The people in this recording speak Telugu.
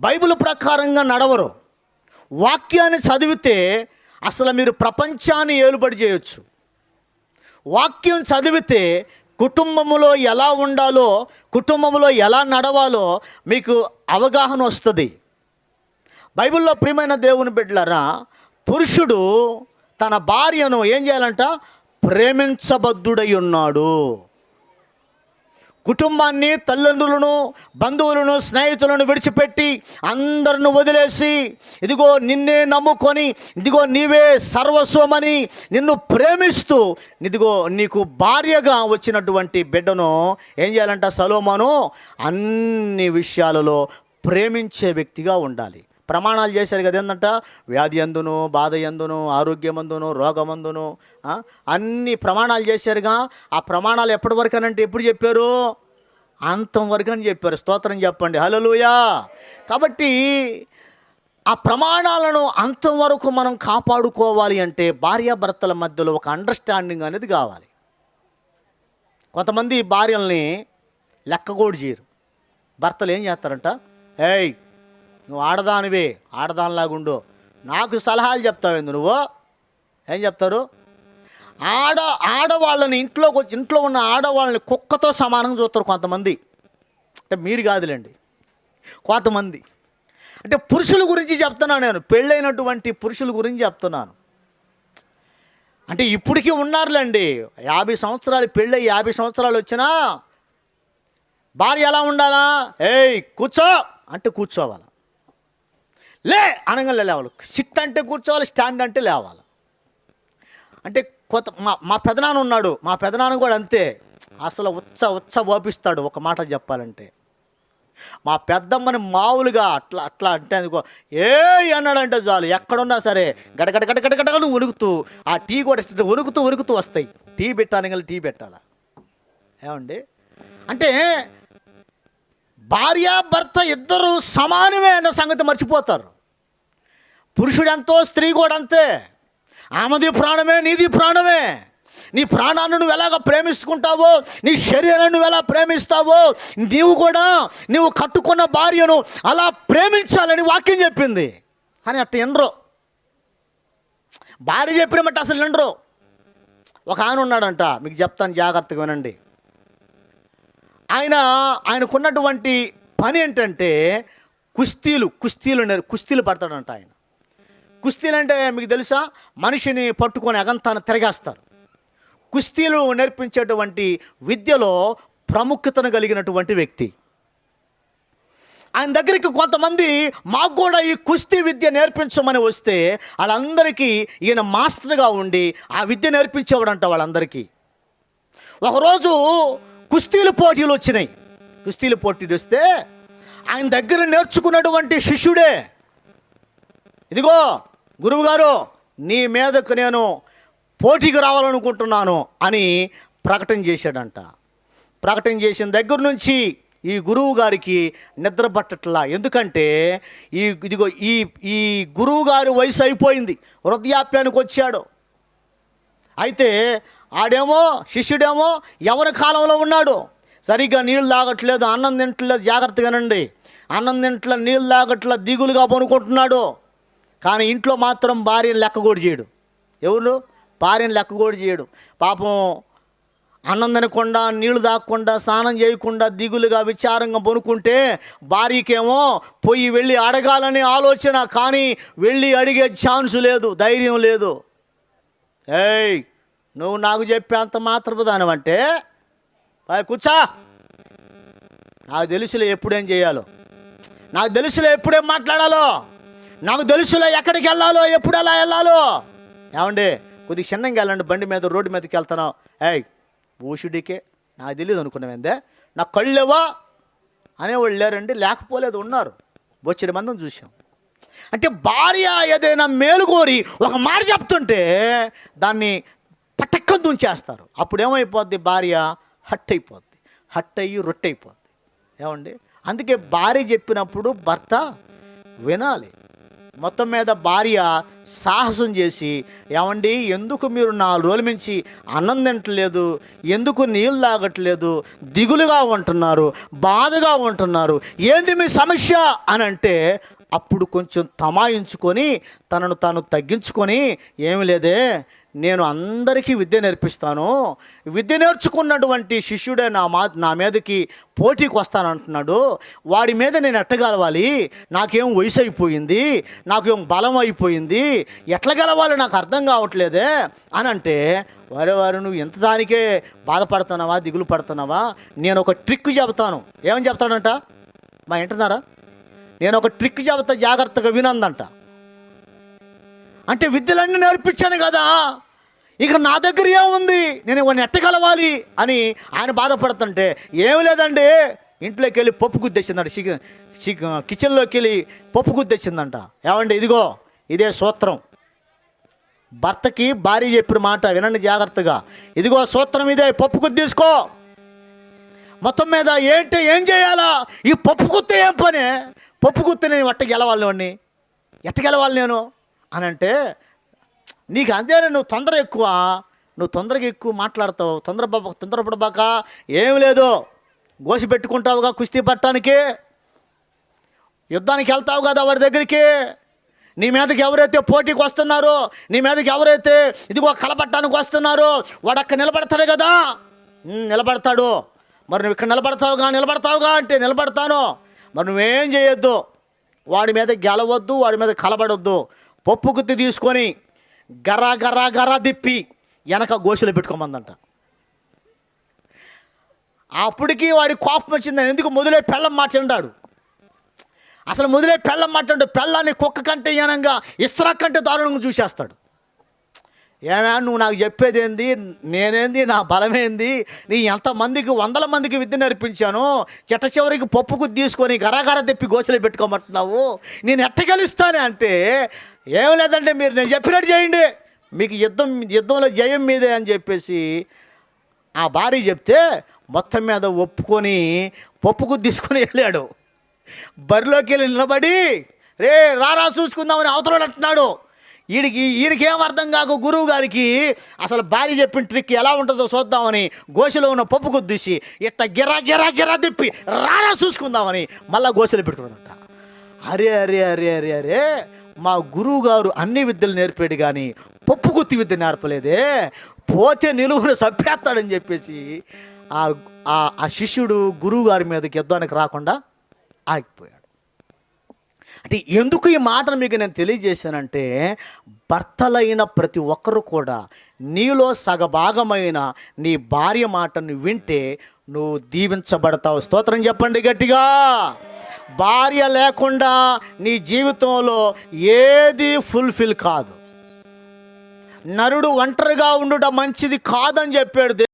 బైబిల్ ప్రకారంగా నడవరు. వాక్యాన్ని చదివితే అసలు మీరు ప్రపంచాన్ని ఏలుబడి చేయొచ్చు. వాక్యం చదివితే కుటుంబంలో ఎలా ఉండాలో కుటుంబంలో ఎలా నడవాలో మీకు అవగాహన వస్తుంది. బైబిల్లో ప్రియమైన దేవుని బిడ్డలారా పురుషుడు తన భార్యను ఏం చేయాలంట? ప్రేమించబద్ధుడై ఉన్నాడు. కుటుంబాన్ని తల్లిదండ్రులను బంధువులను స్నేహితులను విడిచిపెట్టి అందరిని వదిలేసి ఇదిగో నిన్నే నమ్ముకొని ఇదిగో నీవే సర్వస్వమని నిన్ను ప్రేమిస్తూ ఇదిగో నీకు భార్యగా వచ్చినటువంటి బిడ్డను ఏం చేయాలంట సలోమాను? అన్ని విషయాలలో ప్రేమించే వ్యక్తిగా ఉండాలి. ప్రమాణాలు చేశారు కదా ఏంటంట వ్యాధి ఎందును బాధ ఎందును ఆరోగ్యమందును రోగమందును అన్ని ప్రమాణాలు చేశారుగా. ఆ ప్రమాణాలు ఎప్పటి వరకు అనంటే ఎప్పుడు చెప్పారు? అంతం వరకు అని చెప్పారు. స్తోత్రం చెప్పండి. హలోలుయా కాబట్టి ఆ ప్రమాణాలను అంతం వరకు మనం కాపాడుకోవాలి అంటే భార్యాభర్తల మధ్యలో ఒక అండర్స్టాండింగ్ అనేది కావాలి. కొంతమంది భార్యల్ని లెక్కగోడు చేయరు. భర్తలు ఏం చేస్తారంట? ఏయ్ నువ్వు ఆడదానివే ఆడదానిలాగుండు నాకు సలహాలు చెప్తావు నువ్వు? ఏం చెప్తారు? ఆడ ఆడవాళ్ళని ఇంట్లో ఇంట్లో ఉన్న ఆడవాళ్ళని కుక్కతో సమానంగా చూస్తారు కొంతమంది. అంటే మీరు కాదులేండి. కొంతమంది. అంటే పురుషుల గురించి చెప్తున్నాను నేను. పెళ్ళైనటువంటి పురుషుల గురించి చెప్తున్నాను. అంటే ఇప్పటికీ ఉన్నారులేండి. యాభై సంవత్సరాలు పెళ్ళై యాభై సంవత్సరాలు వచ్చినా భార్య ఎలా ఉండాలా? ఏయ్ కూర్చో! అంటే కూర్చోవాలా? లే అనగానే లేవాలి. సిట్ అంటే కూర్చోవాలి స్టాండ్ అంటే లేవాలి. అంటే కొత్త మా మా పెదనాన్న ఉన్నాడు. మా పెదనాన్న కూడా అంతే. అసలు ఉత్స ఉత్స ఓపిస్తాడు ఒక మాట చెప్పాలంటే. మా పెద్దమ్మని మామూలుగా అట్లా అట్లా అంటే అనుకో ఏ అన్నాడంటే చాలు. ఎక్కడున్నా సరే గడగడ గడగడ గడగలు ఉనుకుతూ ఆ టీ కూడా ఉరుకుతూ ఉనుకుతూ ఉనుకుతూ వస్తాయి. టీ పెట్టాలి టీ పెట్టాలా? ఏమండి? అంటే భార్య భర్త ఇద్దరు సమానమే అన్న సంగతి మర్చిపోతారు. పురుషుడెంతో స్త్రీ కూడా అంతే ఆమెది ప్రాణమే నీది ప్రాణమే. నీ ప్రాణాన్ని నువ్వు ఎలాగ ప్రేమిస్తుంటావో నీ శరీరాన్ని నువ్వు ఎలా ప్రేమిస్తావో నీవు కూడా నీవు కట్టుకున్న భార్యను అలా ప్రేమించాలని వాక్యం చెప్పింది. అని అట్ట ఎండ్రో భార్య చెప్పినట్టు అసలు ఎండ్రో ఒక ఆయన ఉన్నాడంట మీకు చెప్తాను జాగ్రత్తగా వినండి. ఆయన ఆయనకున్నటువంటి పని ఏంటంటే కుస్తీలు కుస్తీలు కుస్తీలు పడతాడంట ఆయన. కుస్తీలు అంటే మీకు తెలుసా? మనిషిని పట్టుకొని అగంతాన్ని తిరగేస్తారు. కుస్తీలు నేర్పించేటువంటి విద్యలో ప్రాముఖ్యతను కలిగినటువంటి వ్యక్తి. ఆయన దగ్గరికి కొంతమంది మాకు కూడా ఈ కుస్తీ విద్య నేర్పించమని వస్తే వాళ్ళందరికీ ఈయన మాస్టర్గా ఉండి ఆ విద్య నేర్పించేవాడంట వాళ్ళందరికీ. ఒకరోజు కుస్తీలు పోటీలు వచ్చినాయి. కుస్తీలు పోటీలు వస్తే ఆయన దగ్గర నేర్చుకున్నటువంటి శిష్యుడే ఇదిగో గురువుగారు నీ మీదకు నేను పోటీకి రావాలనుకుంటున్నాను అని ప్రకటన చేశాడంట. ప్రకటన చేసిన దగ్గర నుంచి ఈ గురువు గారికి నిద్ర పట్టట్లా. ఎందుకంటే ఈ ఇదిగో ఈ ఈ గురువు గారి వయసు అయిపోయింది. వృద్ధాప్యానికి వచ్చాడు. అయితే ఆడేమో శిష్యుడేమో ఎవరి కాలంలో ఉన్నాడు. సరిగ్గా నీళ్ళు తాగట్లేదు అన్నం తింటలేదు జాగ్రత్తగానండి. అన్నం తింటలే నీళ్ళు తాగట్లే దిగులుగా పనుకుంటున్నాడు. కానీ ఇంట్లో మాత్రం భార్యను లెక్కగోడు చేయడు. ఎవరు? భార్యను లెక్కగోడు చేయడు. పాపం అన్నం తినకుండా నీళ్ళు దాక్కుండా స్నానం చేయకుండా దిగులుగా విచారంగా పనుకుంటే భార్యకేమో పోయి వెళ్ళి అడగాలని ఆలోచన కానీ వెళ్ళి అడిగే ఛాన్స్ లేదు ధైర్యం లేదు. ఏయ్ నువ్వు నాకు చెప్పేంత మాత్రపు దానివంటే కూర్చా కూర్చో. నాకు తెలుసులే ఎప్పుడేం చేయాలో. నాకు తెలుసులే ఎప్పుడేం మాట్లాడాలో. నాకు తెలుసులే ఎక్కడికి వెళ్ళాలో ఎప్పుడు ఎలా వెళ్ళాలో. ఏమండి కొద్దిగా చిన్నంగా వెళ్ళండి బండి మీద రోడ్డు మీదకి వెళ్తున్నావు ఏయ్ భూషుడికే నాకు తెలియదు అనుకున్నావేందే నా కళ్ళేవా అనేవాళ్ళు లేరండి లేకపోలేదు ఉన్నారు. వచ్చిన మందిని చూసాం అంటే భార్య ఏదైనా మేలుకోరి ఒక మాట చెప్తుంటే దాన్ని పటక్కం దుంచేస్తారు అప్పుడు ఏమైపోద్ది భార్య? హట్ అయిపోద్ది. హట్ అయ్యి రొట్టె అయిపోద్ది. ఏమండి? అందుకే భార్య చెప్పినప్పుడు భర్త వినాలి. మొత్తం మీద భార్య సాహసం చేసి ఏమండి ఎందుకు మీరు నా రోజుల నుంచి అన్నం తింటలేదు? ఎందుకు నీళ్ళు తాగట్లేదు? దిగులుగా ఉంటున్నారు బాధగా ఉంటున్నారు. ఏంది మీ సమస్య? అని అంటే అప్పుడు కొంచెం తమాయించుకొని తనను తాను తగ్గించుకొని ఏమి లేదే నేను అందరికీ విద్య నేర్పిస్తాను. విద్య నేర్చుకున్నటువంటి శిష్యుడే నా మా నా మీదకి పోటీకి వస్తానంటున్నాడు. వాడి మీద నేను ఎట్టగలవాలి నాకేం వయసు అయిపోయింది? నాకేం బలం అయిపోయింది? ఎట్లా గెలవాలి? నాకు అర్థం కావట్లేదే అని అంటే వారే వారు నువ్వు ఎంత దానికే బాధపడుతున్నావా? దిగులు పడుతున్నావా? నేను ఒక ట్రిక్ చెబుతాను. ఏమని చెప్తాడంట? మా వింటున్నారా? నేను ఒక ట్రిక్ చెబుతా జాగ్రత్తగా వినందంట. అంటే విద్యలన్నీ నేర్పించాను కదా! ఇక నా దగ్గర ఏముంది? నేను ఇవన్నీ ఎట్టగలవాలి? అని ఆయన బాధపడుతుంటే ఏమి లేదండి ఇంట్లోకి వెళ్ళి పప్పు గుద్దేసిందంట. చికె కిచెన్లోకి వెళ్ళి పప్పు గుద్దేసిందంట. ఏమండి ఇదిగో ఇదే సూత్రం. భర్తకి భార్య చెప్పిన మాట వినండి జాగ్రత్తగా. ఇదిగో సూత్రం ఇదే పప్పు గుద్దేసుకో మొత్తం మీద ఏంటి ఏం చేయాలా? ఈ పప్పు గుత్త ఏం పని? పప్పు గుత్త నేను ఎట్ట గెలవాలి వాడిని? ఎట్ట గెలవాలి నేను? అని అంటే నీకు అంతేనే నువ్వు తొందర ఎక్కువ నువ్వు తొందరగా ఎక్కువ మాట్లాడతావు. తొందర తొందరపడబాక ఏం లేదు. గోసి పెట్టుకుంటావుగా కుస్తీ పట్టడానికి. యుద్ధానికి వెళ్తావు కదా వాడి దగ్గరికి. నీ మీదకి ఎవరైతే పోటీకి వస్తున్నారో నీ మీదకి ఎవరైతే ఇదిగో కలపట్టడానికి వస్తున్నారో వాడు అక్కడ నిలబడతాడు కదా. నిలబడతాడు. మరి నువ్వు ఇక్కడ నిలబడతావుగా నిలబడతావుగా అంటే నిలబడతాను. మరి నువ్వేం చేయొద్దు. వాడి మీద గెలవద్దు వాడి మీద కలబడొద్దు. పప్పు గుత్తి తీసుకొని గరా గరా గరా తిప్పి వెనక గోసెలు పెట్టుకోమందంట. అప్పటికి వాడి కోపం వచ్చిందని ఎందుకు మొదలే పెళ్ళం మాట్లాడాడు అసలు మొదలే పెళ్ళం మాట్లాడు పెళ్ళాన్ని కుక్క కంటే ఈనంగా ఇస్త్రా కంటే దారుణంగా చూసేస్తాడు. ఏమే నువ్వు నాకు చెప్పేది ఏంది నేనేంది? నా బలమేంది? నీ ఎంతమందికి వందల మందికి విద్య నేర్పించాను? చిట్ట చివరికి పప్పుకు తీసుకొని గరాగర తెప్పి గోసలు పెట్టుకోమంటున్నావు? నేను ఎట్టగలుస్తానే అంటే ఏం లేదంటే మీరు నేను చెప్పినట్టు చేయండి. మీకు యుద్ధం యుద్ధంలో జయం మీదే అని చెప్పేసి ఆ భార్య చెప్తే మొత్తం మీద ఒప్పుకొని పప్పుకు తీసుకొని వెళ్ళాడు. బరిలోకి వెళ్ళి నిలబడి రే రారా చూసుకుందామని అవతల అంటున్నాడు. వీడికి ఈయనకేం అర్థం కాక గురువు గారికి? అసలు భార్య చెప్పిన ట్రిక్ ఎలా ఉంటుందో చూద్దామని గోసెలో ఉన్న పప్పు కుద్దిసి ఇట్ట గిరా గిరా గిరా తిప్పి రారా చూసుకుందామని మళ్ళా గోసెలు పెట్టుకున్నాడంట. అరే అరే అరే అరే అరే మా గురువు గారు అన్ని విద్యలు నేర్పాడు కానీ పప్పు గుత్తి విద్య నేర్పలేదే పోతే నిలువును చంపేస్తాడని చెప్పేసి ఆ ఆ- ఆ శిష్యుడు గురువు గారి మీదకి యుద్ధానికి రాకుండా ఆగిపోయాడు. అంటే ఎందుకు ఈ మాటను మీకు నేను తెలియజేశానంటే భర్తలైన ప్రతి ఒక్కరు కూడా నీలో సగభాగమైన నీ భార్య మాటను వింటే నువ్వు దీవించబడతావు. స్తోత్రం చెప్పండి గట్టిగా. భార్య లేకుండా నీ జీవితంలో ఏది ఫుల్ఫిల్ కాదు. నరుడు ఒంటరిగా ఉండుట మంచిది కాదని చెప్పాడు